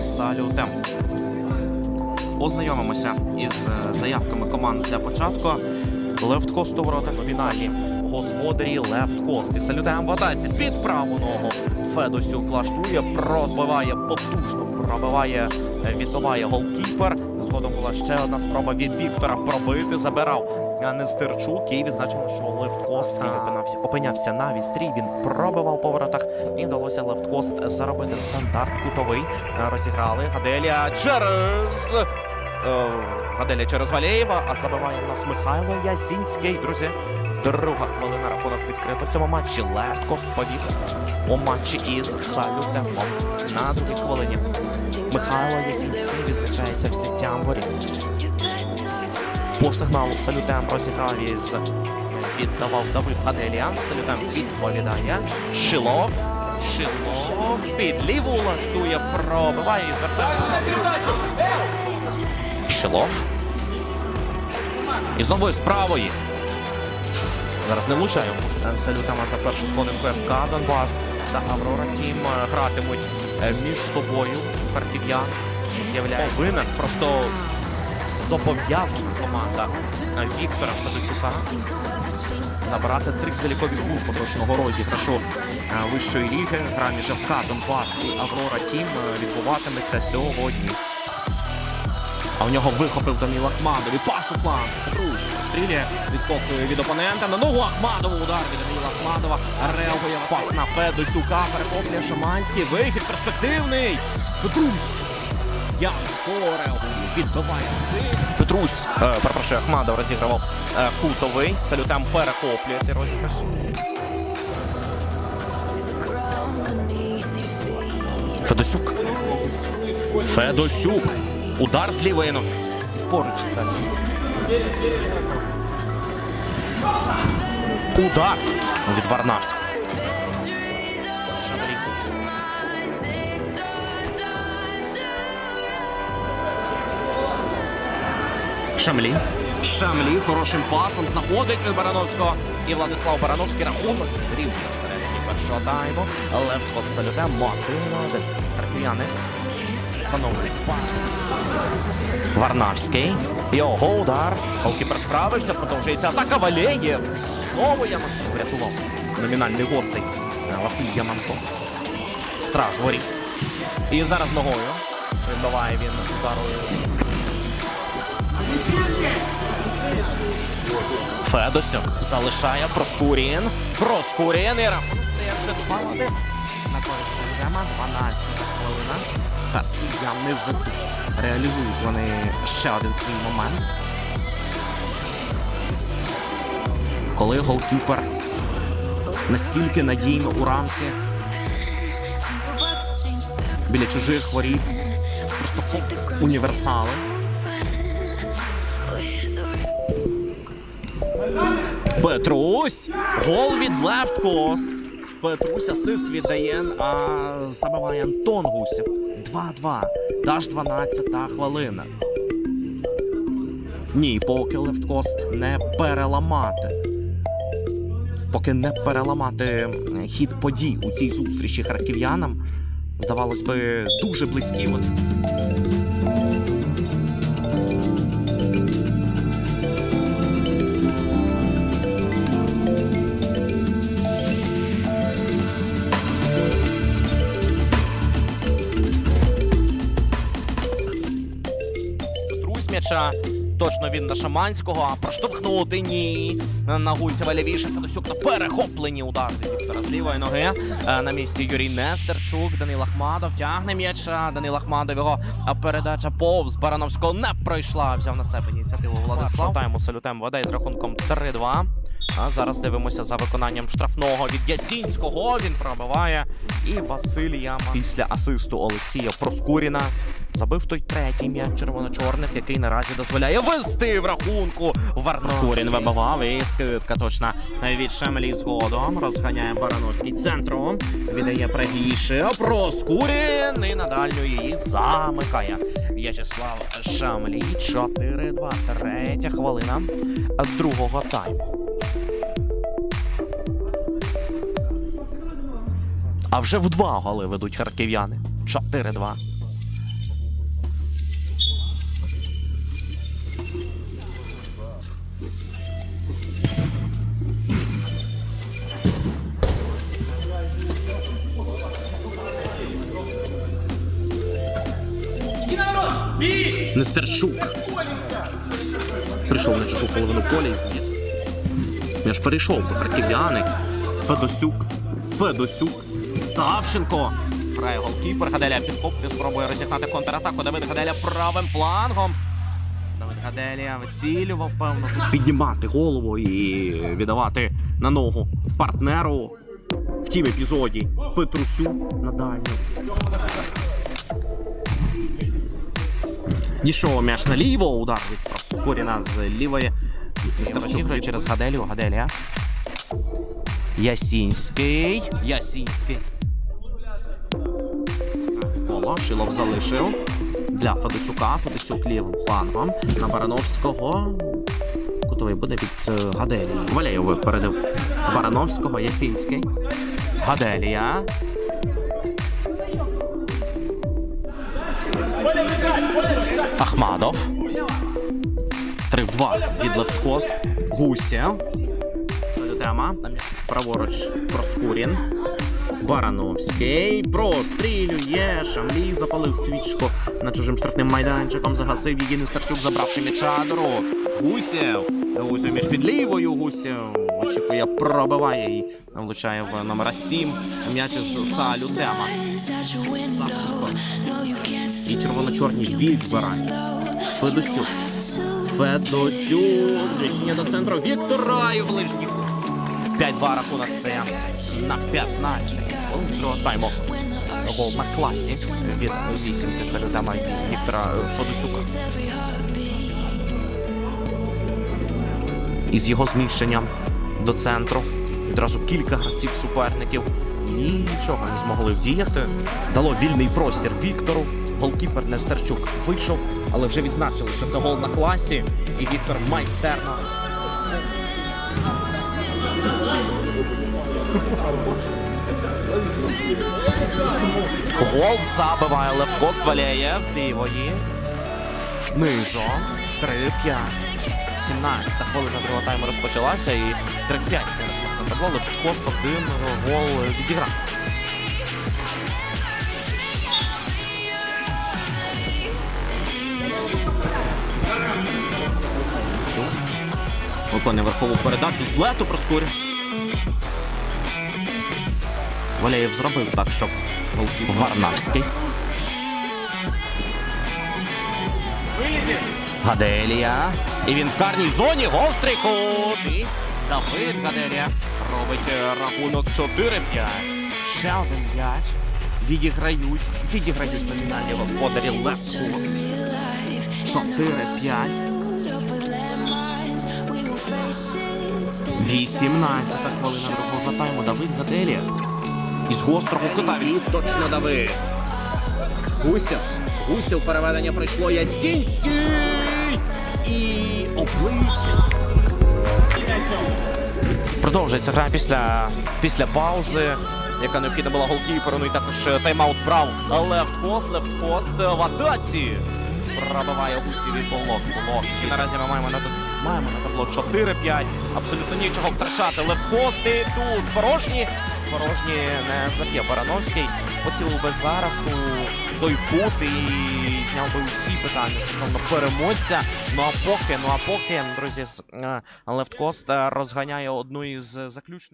салютем. Ознайомимося із е, заявками команд для початку. Лефт Кост у воротах в фіналі. Господарі Лефт Кост. І салютем в атаці під праву ногу. Федосюк влаштує, пробиває потужно, пробиває, е, відбиває голкіпер. Згодом була ще одна спроба від Віктора пробити. Забирав Нестерчук. І відзначено, що Лефт Кост опинався, опинявся на вістрі. Він пробивав по воротах. І вдалося Лефт Кост заробити стандарт кутовий. Розіграли Гаделія через. е, Гаделія через Валєєва, а забиває в нас Михайло Язінський. Друзі, друга хвилина рахунок відкрито в цьому матчі. Лефт Кост повів у матчі із Салютемом. На другій хвилині Михайло Язінський відзначається всіттям воріт. По сигналу Салютем розіграв із віддавав Давид Гаделіан. Салютем відповідає. Шилов. Шилов під ліву лаштує, пробиває і звертає. Шилов. І знову з правої. Зараз не влучає. Салютама за першу сходинку ФК Донбас та Аврора Тім е, гратимуть е, між собою. Харків'ян з'являє винен. Просто зобов'язана команда е, Віктора Федосюка набрати три залікові гул поточного розіграшу е, вищої ліги. Гра між ФК Донбас і Аврора Тім е, відбуватиметься сьогодні. А у нього вихопив Данил Ахмадов. І пас у фланг. Петрусь стріляє, відскокує від опонента. На ногу Ахмадову удар від Данила Ахмадова. Реагує пас на Федосюка. Перехоплює Шаманський. Вихід перспективний. Петрусь. Як реагує. Відбиває Петрусь. Е, перепрошую, Ахмадов розігрував е, кутовий. Салютем перехоплює цей розіграш. Федосюк. Федосюк. Удар з ноги. Поруч стане. Удар від Варнавського. Шамлі. Шамлі хорошим пасом знаходить Барановського. І Владислав Барановський рахунок зрівняв всередині першого тайму. Левтко з салютем 1 1 Харків'яни встановлюють. Варнавський. Його удар. Голкіпер справився, продовжується атака Валєєв. Знову Ямантов врятував номінальний гостей е, Василь Ямантов. Страж воріт. І зараз ногою. Вибиває він ударою. Федосюк залишає Проскурін. Проскурін і рахунок стає вже 2-1. На користь Артема 12 хвилина. Харків'яни ведуть. Реалізують вони ще один свій момент. Коли голкіпер настільки надійно у рамці біля чужих воріт. Просто універсали. Петрусь. Гол від Лефт Кост. Петрусь асист віддає, а забиває Антон Гусів. 2-2. Даж 12 хвилина. Ні, поки Лефткост не переламати. Поки не переламати хід подій у цій зустрічі харків'янам, здавалось би, дуже близькі вони. Трусь. Точно він на Шаманського, а проштовхнути ні. На Гульцева лівіше Федосюк на перехоплені удари Віктора з лівої ноги. Е, На місці Юрій Нестерчук, Данил Ахмадов тягне м'яча. Данил Ахмадов його передача повз Барановського не пройшла. Взяв на себе ініціативу Владислав. Тайму салютем веде з рахунком 3-2. А зараз дивимося за виконанням штрафного від Ясінського. Він пробиває. І Василь Яма після асисту Олексія Проскуріна забив той третій м'яч червоно-чорних, який наразі дозволяє вести в рахунку. Варноскурін вибивав і скидка точна від Шемлі згодом. Розганяє Барановський центром. Віддає правіше. Проскурін і на дальню її замикає. В'ячеслав Шамлі. 4-2. Третя хвилина другого тайму. А вже в два голи ведуть харків'яни. 4-2. Нестерчук. Прийшов на чужу половину поля і з'їв. Я ж перейшов до харків'яни. Федосюк. Федосюк. Савченко. Грає голкіпер. Гаделя підхоплює, спробує розігнати контратаку. Давид Гаделя правим флангом. Давид Гаделія вицілював, певно. Піднімати голову і віддавати на ногу партнеру. В тім епізоді Петрусю на дальню. Дійшов м'яч наліво, удар від Проскуріна з лівої. Містер розігрує через Гаделію. Гаделія. Ясінський. Ясінський. Коло Шилов залишив. Для Федосюка. Федосюк лівим флангом. На Барановського. Кутовий буде від е, Гаделії. Валєєв випередив Барановського. Ясінський. Гаделія. Ахмадов. 3 в 2 від левткост. Гусєв. Тяма. Праворуч Проскурін. Барановський прострілює. Шамлій запалив свічку На чужим штрафним майданчиком. Загасив її Нестерчук, забравши м'яча дорогу. Гусєв. Гусєв між під лівою. Гусєв. Очікує, пробиває і влучає в номера 7. М'яч з Салю Тема. І червоно-чорні відбирають. Федосюк. Федосюк. Звіснення до центру. Віктора і ближніх. 3-2 рахунок стає на 15 другого тайму гол на класі від вісімки салютама Віктора Фодосюка. Із його зміщенням до центру відразу кілька гравців суперників. Нічого не змогли вдіяти. Дало вільний простір Віктору. Голкіпер Нестерчук вийшов, але вже відзначили, що це гол на класі, і Віктор майстерно Гол забиває Левкост Валєєв з лівої. Низом. 3-5. 17 хвилина другого тайму розпочалася і 3-5 на табло. Левкост один гол відіграв. Виконує верхову передачу з лету проскурив. Валєєв зробив так, щоб Варнавський. Гаделія. І він в карній зоні. Гострий кут. І Давид Гаделія робить е, рахунок 4-5. Ще один м'яч. Відіграють. Відіграють номінальні господарі Левкос. 4-5. 18 хвилина другого тайму. Давид Гаделія. Із гострого кута від точно Давид. Гусів. Гусів переведення прийшло Ясінський. І обличчя. Продовжується гра після, після паузи, яка необхідна була голкіперу. Ну і також тайм-аут брав лефт-кост, лефт-кост в атаці. Пробиває гусів від половку. Чи наразі ми маємо на маємо на табло 4-5. Абсолютно нічого втрачати. Левткости тут порожні. Порожні не заб'є Барановський. Поцілив би зараз у той кут і зняв би усі питання стосовно переможця. Ну а поки, ну а поки, друзі, е, Левткост розганяє одну із заключних.